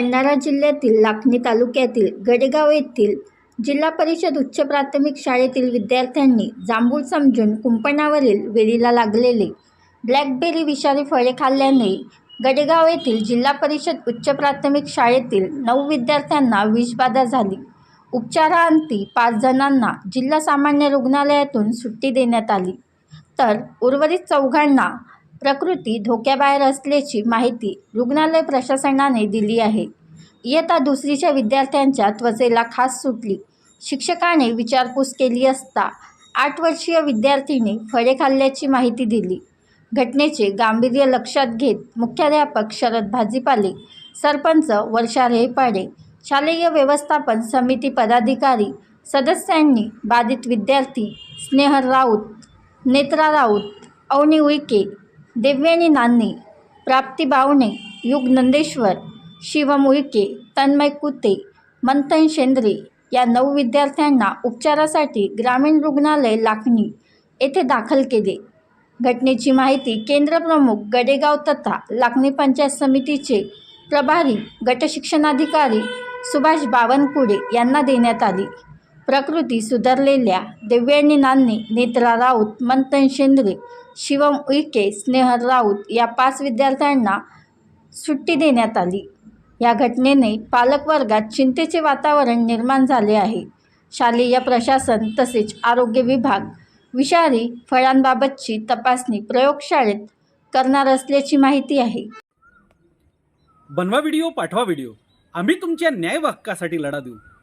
भंडारा जिल्ह्यातील लाखनी तालुक्यातील गडेगाव येथील जिल्हा परिषद उच्च प्राथमिक शाळेतील विद्यार्थ्यांनी जांभूळ समजून कुंपणावरील वेलीला लागलेले ब्लॅकबेरी विषारी फळे खाल्ल्याने गडेगाव येथील जिल्हा परिषद उच्च प्राथमिक शाळेतील नऊ विद्यार्थ्यांना विषबाधा झाली. उपचारांती पाच जणांना जिल्हा सामान्य रुग्णालयातून सुट्टी देण्यात आली. तर उर्वरित चौघांना प्रकृती धोक्याबाहेर असल्याची माहिती रुग्णालय प्रशासनाने दिली आहे. इयत्ता दुसरीच्या विद्यार्थ्यांच्या त्वचेला खास सुटली. शिक्षकाने विचारपूस केली असता आठ वर्षीय विद्यार्थीने फळे खाल्ल्याची माहिती दिली. घटनेचे गांभीर्य लक्षात घेत मुख्याध्यापक शरद भाजीपाले सरपंच वर्षा रेहपाडे शालेय व्यवस्थापन समिती पदाधिकारी सदस्यांनी बाधित विद्यार्थी स्नेहर राऊत नेत्रा राऊत अवनी उईके देवयानी नान्ने प्राप्ती बावणे युग नंदेश्वर शिवम उईके तन्मय कुते मंथन शेंद्रे या नऊ विद्यार्थ्यांना उपचारासाठी ग्रामीण रुग्णालय लाखणी येथे दाखल केले. घटनेची माहिती केंद्रप्रमुख गडेगाव तथा लाखणी पंचायत समितीचे प्रभारी गटशिक्षणाधिकारी सुभाष बावनकुळे यांना देण्यात आली. प्रकृती सुधारलेल्या देवयानी नान्ने नेत्रा राऊत मंथन शेंद्रे शिवम उईके स्नेहर राऊत या पाच विद्यार्थ्यांना सुट्टी देण्यात आली. या घटनेने पालकवर्गात चिंतेचे वातावरण निर्माण झाले आहे. शालेय प्रशासन तसेच आरोग्य विभाग विषारी फळांबाबतची तपासणी प्रयोगशाळेत करणार असल्याची माहिती आहे. बनवा व्हिडिओ पाठवा व्हिडिओ. आम्ही तुमच्या न्याय लढा देऊ.